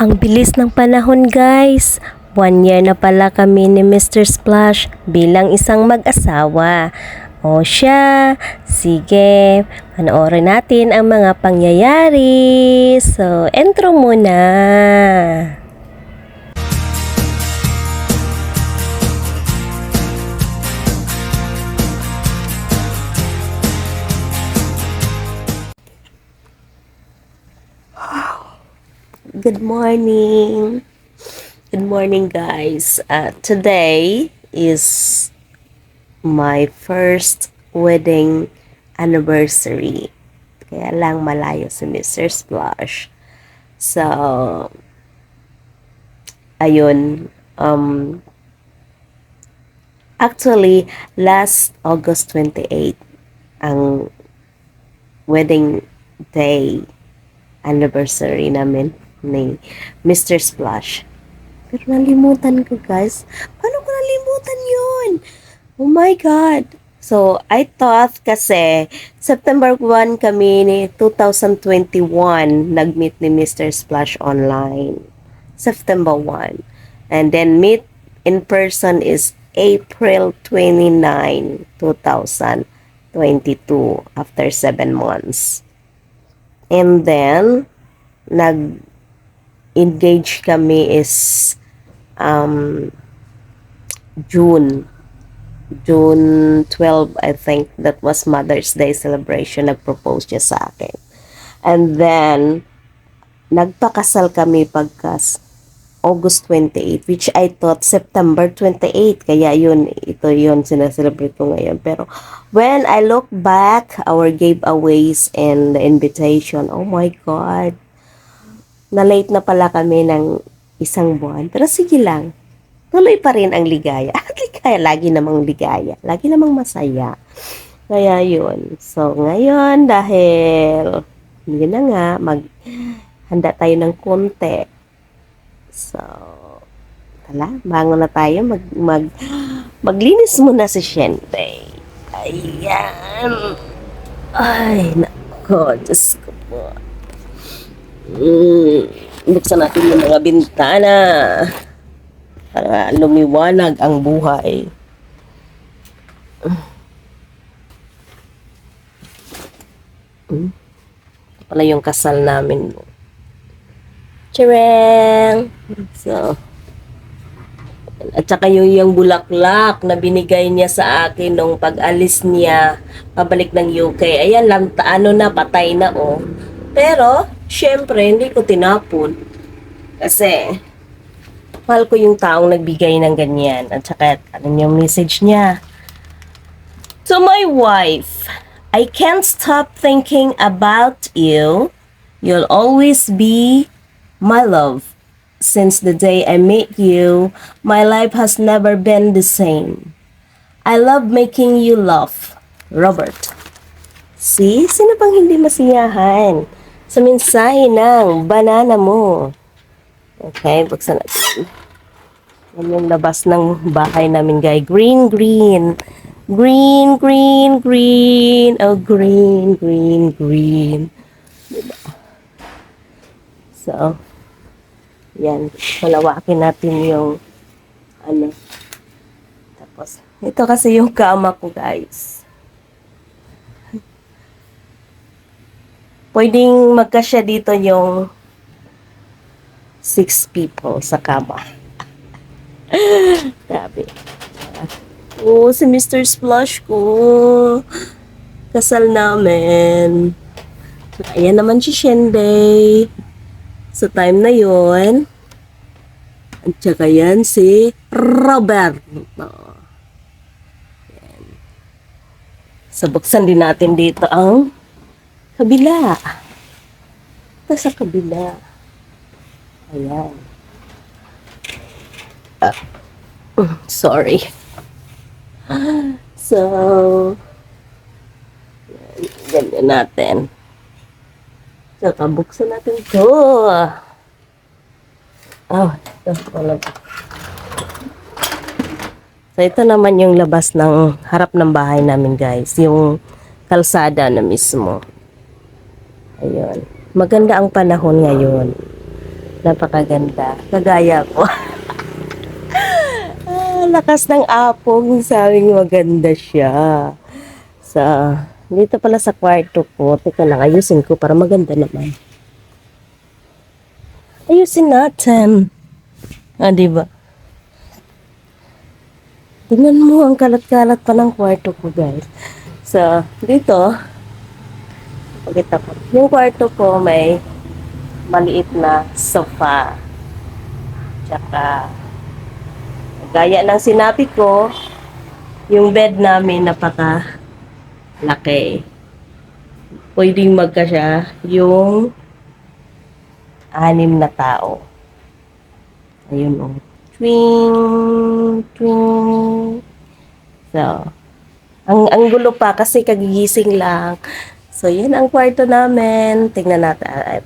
Ang bilis ng panahon guys. One year na pala kami ni Mr. Splash bilang isang mag-asawa. O siya, sige, panoorin natin ang mga pangyayari. So, intro muna. Good morning. Good morning, guys. Uh, today is my first wedding anniversary. Kaya lang malayo si Mr. Splash. So, ayun. Um, actually, last August 28, ang wedding day anniversary namin ni Mr. Splash. Pero nalimutan ko, guys. Paano ko nalimutan yun? Oh my God. So, I thought kasi September 1 kami ni 2021 nag-meet ni Mr. Splash online. September 1. And then meet in person is April 29, 2022 after 7 months. And then, nag-engage kami is um, June. June 12, I think, that was Mother's Day celebration. Nag-propose siya sa akin. And then, nagpakasal kami pagkas August 28, which I thought September 28. Kaya yun, ito yun, sinaselebrate ko ngayon. Pero, when I look back, our giveaways and the invitation, oh my God, na-late na pala kami ng isang buwan. Pero sige lang, tuloy pa rin ang ligaya. At ligaya, lagi namang ligaya. Lagi namang masaya. Kaya yun. So, ngayon, dahil, yun na nga, mag, handa tayo ng konti. So, tala, bangon na tayo. Mag, mag, maglinis muna si Shente. Ayan. Ay, nako, Diyos ko po. Mm, buksan natin yung mga bintana para lumiwanag ang buhay. Mm. Ito pala yung kasal namin. Tchireng! So, at saka yung, yung bulaklak na binigay niya sa akin nung pag-alis niya pabalik ng UK. Ayan lang, ano na, patay na oh. Pero, syempre, hindi ko tinapon. Kasi, mahal ko yung taong nagbigay ng ganyan. At saka, ano yung message niya? To my wife, I can't stop thinking about you. You'll always be my love. Since the day I met you, my life has never been the same. I love making you laugh. Robert. See? Sino bang hindi masiyahan sa mensahe ng banana mo? Okay, buksan natin. Yan yung labas ng bahay namin, guys. Green, green. Green, green, green. Oh, green, green, green. Diba? So, yan. Malawakin natin yung ano. Tapos, ito kasi yung kama ko, guys. Pwedeng magkasya dito yung six people sa kama. Grabe. Oh, si Mr. Splash ko. Kasal namin. Ayan naman si Shenday. Sa time na yon At saka yan si Robert. Yan. So, din natin dito ang kabila. Ito sa kabila. Ayan. Mm, sorry. So, yan, ganyan natin. Saka buksan natin ito. Oh, ito. Wala pa. So, ito naman yung labas ng harap ng bahay namin, guys. Yung kalsada na mismo. Maganda ang panahon ngayon. Napakaganda. Kagaya ko. ah, lakas ng apong. Sabing maganda siya. Sa, dito pala sa kwarto ko. Teka lang, ayusin ko para maganda naman. Ayusin natin. Ah, di ba? Tingnan mo, ang kalat-kalat pa ng kwarto ko, guys. So, dito, pakita ko. Yung kwarto ko may maliit na sofa. Tsaka, gaya ng sinabi ko, yung bed namin napaka laki. Pwedeng magkasya yung anim na tao. Ayun o. Twing, twing. So, ang, ang gulo pa kasi kagigising lang. So, yan ang kwarto namin. Tingnan natin.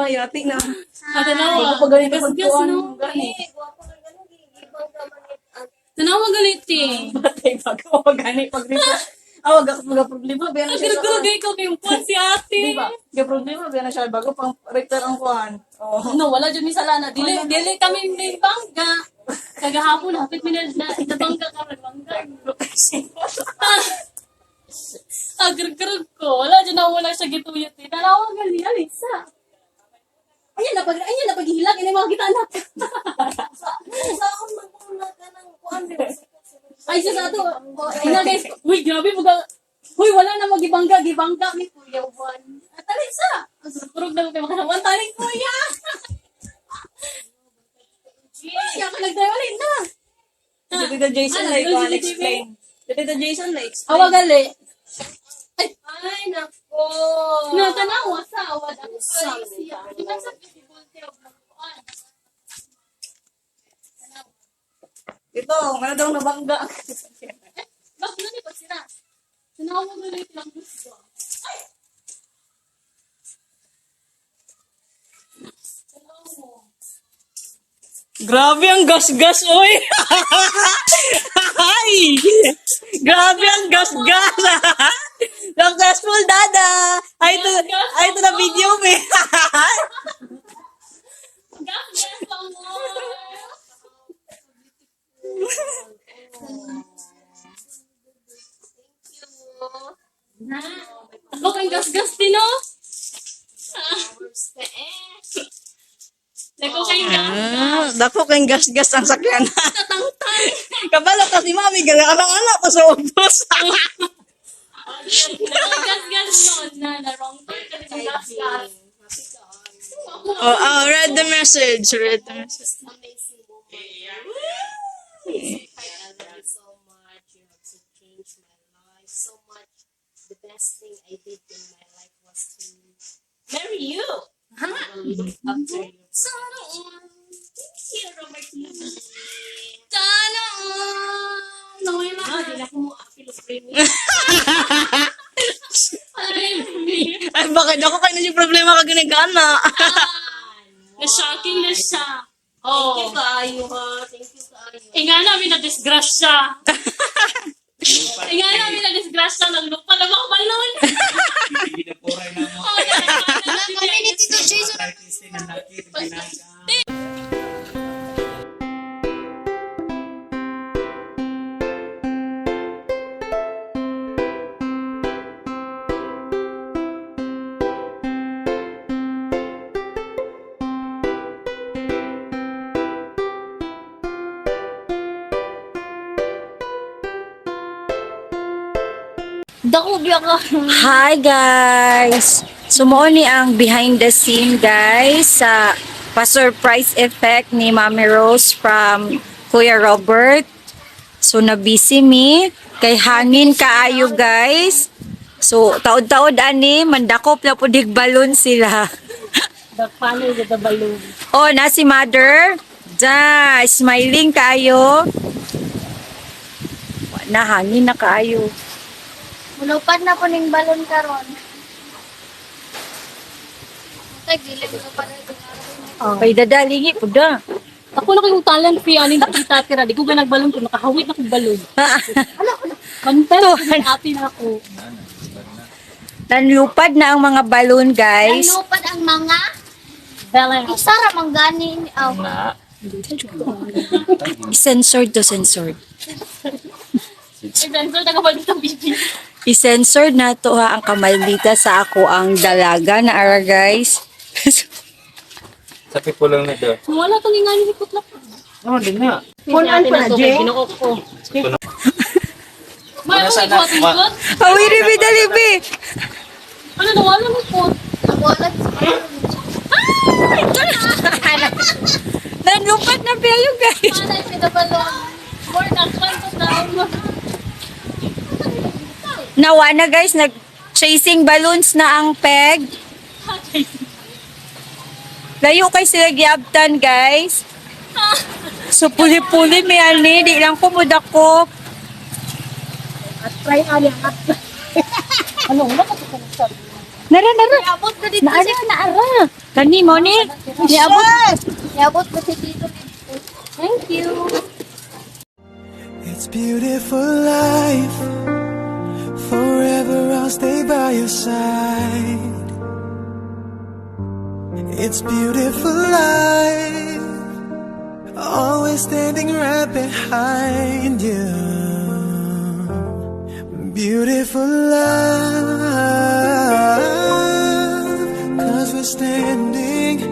Ah, Ibalik natin. Tanawa. Gas-gas no. Tanawa ganit eh. Batay bago ako gani pag dito. Awag ako mga problema ba na siya. Nagkagay ko kayong kuwan si ate. Di ba? Yung problema ba na siya bago pang rector ang kuhan. Oh. No, wala dyan sa lana. Dili, dili kami may bangga. Kagahapon, hapit mi na, na itabangga ka, nagbangga. Agrag-grag ko. Wala dyan na wala siya gituyot eh. Tanawa gali, Alisa. Ayan na pag ayan na paghihilag ini mga kita anak. Ay siya sa ato. Ay na guys. Uy, grabe mga Uy, wala na magibangga, gibangga mi kuya uban. At Alisa. Surog na ko kay makanawan taling kuya. Kuya, ka nagdawalin na. Si Tito Jason Ah, si Tito explain. Si Tito Jason like explain. Awa gali. Ay, Ay, nako. Na tanawa sa awad sa siya. Di ba sa difficulty of nakuan? Ito, wala daw nabangga. Bak na ni ba sila? Tanawa gali lang gusto. Ay! Grabe ang gas-gas, oy! Ay! Grabe ang gas-gas! Successful, dada! Ay, ito, ay, ito na video, mo. Na. Ako kang gas-gas din, no? Leko kang gas-gas. Ah, dako kayong gas-gas ang sakyan. Tatangtang. Kabalo ka si mami, gala-alang-alang pa sa ubos. Gas-gas nun na na wrong turn ka gas-gas. oh, oh, read the message, read the message. Amazing woman. I love you so much. You have so changed my life so much. The best thing I did in my life was to marry you. After you. Sana all. Thank you, Robertine. Sana all. Naway na. Na ko mo apilo frame. Ay, bakit ako kayo na yung problema ka ginagana? Na-shocking na siya. Thank you Oh. kaayo ha. Thank you kaayo. Eh nga namin na-disgrasya. eh nga namin na-disgrasya ng lupa na mga balon. Ginapuray na mo. Oh, yeah. Community to Jason. Artiste na nakit, pinaga. Dako biya ka. Hi guys! Sumuo ni ang behind the scene guys sa pa-surprise effect ni Mami Rose from Kuya Robert. So na-busy mi kay hangin kaayo guys. So taod-taod ani mandakop na pudig balon sila. With the balloon. oh, na si Mother. Ja, smiling kaayo. Wa na hangin na kaayo. Mulupad na po ning balon karon. Tay dili ko pa na Kay dadalingi po da. Ako na kayong talent fee ani nakita tira di ko ga nagbalon ko nakahawit na kong balon. Content ko ati na ako. Nanlupad na ang mga balloon, guys. Lupad ang mga Belen. isara manggani aw. Censored to censored. Sensor taga balon sa bibi. I-censored na to ha ang kamaldita sa ako ang dalaga na ara, guys. Sabi ko lang na daw. Wala tong ingani ni putla. Oo, din na. Punan pa na Jay. Binuok ko. May ikaw ma- tingkot. Awiri, bidalibi! Ano na wala mo po. Wala Nanlupad na kayo, guys. Panay pinabalon. More than 20 na. Nawa na, guys. Nag-chasing balloons na ang peg. Layo kay sila giabtan, guys. So, puli-puli may ani. Di lang ko mudak ko. Ano, wala ka sa Nara, nara. Abot na dito. Naara, naara. Kani mo ni. Niabot. Abot na dito. Thank you. It's beautiful life. It's beautiful life. Always standing right behind you. Beautiful love. Cause we're standing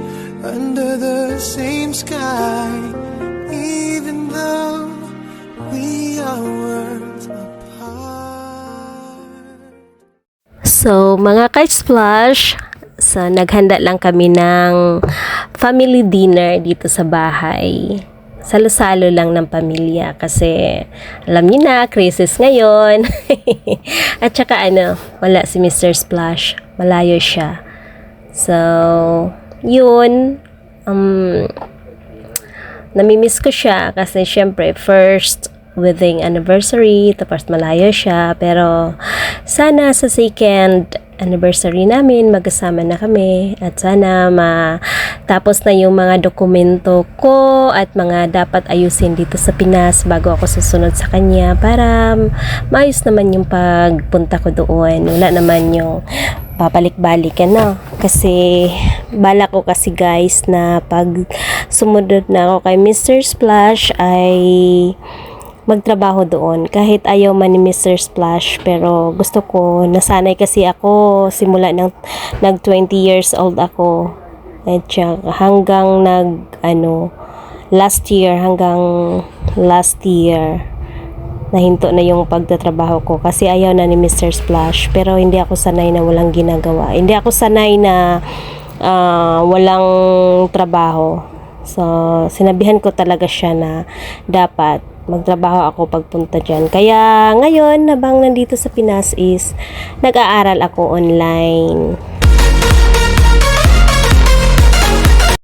under the same sky. So, mga ka-splash, sa naghanda lang kami ng family dinner dito sa bahay. Salo-salo lang ng pamilya kasi alam niyo na, crisis ngayon. At saka ano, wala si Mr. Splash. Malayo siya. So, yun. Um, namimiss ko siya kasi syempre first wedding anniversary tapos malayo siya pero sana sa second anniversary namin magkasama na kami at sana matapos na yung mga dokumento ko at mga dapat ayusin dito sa Pinas bago ako susunod sa kanya para maayos naman yung pagpunta ko doon wala naman yung papalik-balik ano kasi bala ko kasi guys na pag sumunod na ako kay Mr. Splash ay magtrabaho doon kahit ayaw man ni Mr. Splash pero gusto ko nasanay kasi ako simula ng nag 20 years old ako at hanggang nag ano last year hanggang last year nahinto na yung pagtatrabaho ko kasi ayaw na ni Mr. Splash pero hindi ako sanay na walang ginagawa hindi ako sanay na ah, walang trabaho so sinabihan ko talaga siya na dapat magtrabaho ako pagpunta dyan. Kaya ngayon nabang nandito sa Pinas is nag-aaral ako online